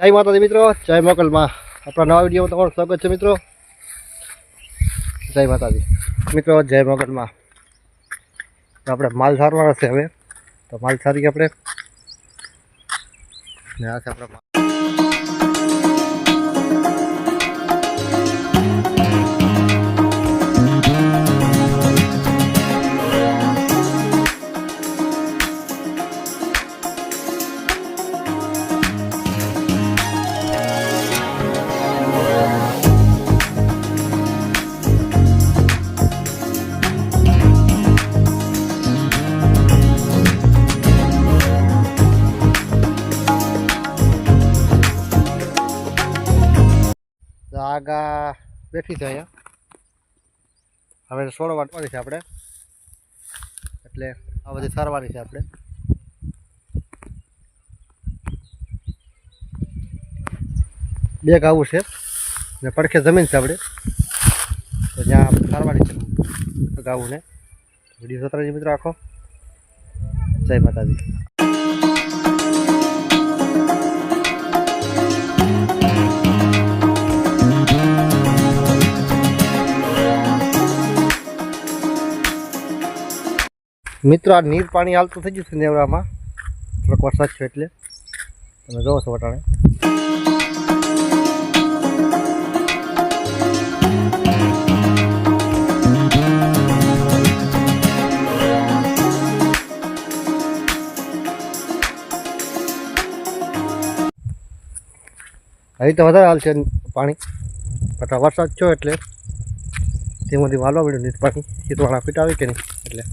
જય માતાજી મિત્રો, જય મોકલમાં. આપણા નવા વિડીયોમાં તમારું સ્વાગત છે મિત્રો. જય માતાજી. મિત્રો, જય મોકલમાં. આપણે માલ સારવાનો છે હવે. તો માલ સારી આપણે. આ છે આપણા તો આગા બેઠી છે અહીંયા. હવે સોળ છે આપણે. એટલે આ બધી સારવાની છે આપણે. બે ગાવું છે. ને પડખે જમીન છે આપણે. તો ત્યાં સારવાની છે ગાવુંને વીડિયો સત્રની મિત્રો આખો. જય માતાજી. મિત્રો, આ નીર પાણી હાલતું થઈ ગયું છે નેવરામાં. થોડોક વરસાદ છે એટલે. તમે જોવો છો વટાણે. અહીં તો વધારે હાલ છે પાણી. પણ વરસાદ થયો એટલે તેમાંથી વાલવા મળ્યું નીર પાણી. શીતવાળા પીટ આવી કે નહીં એટલે.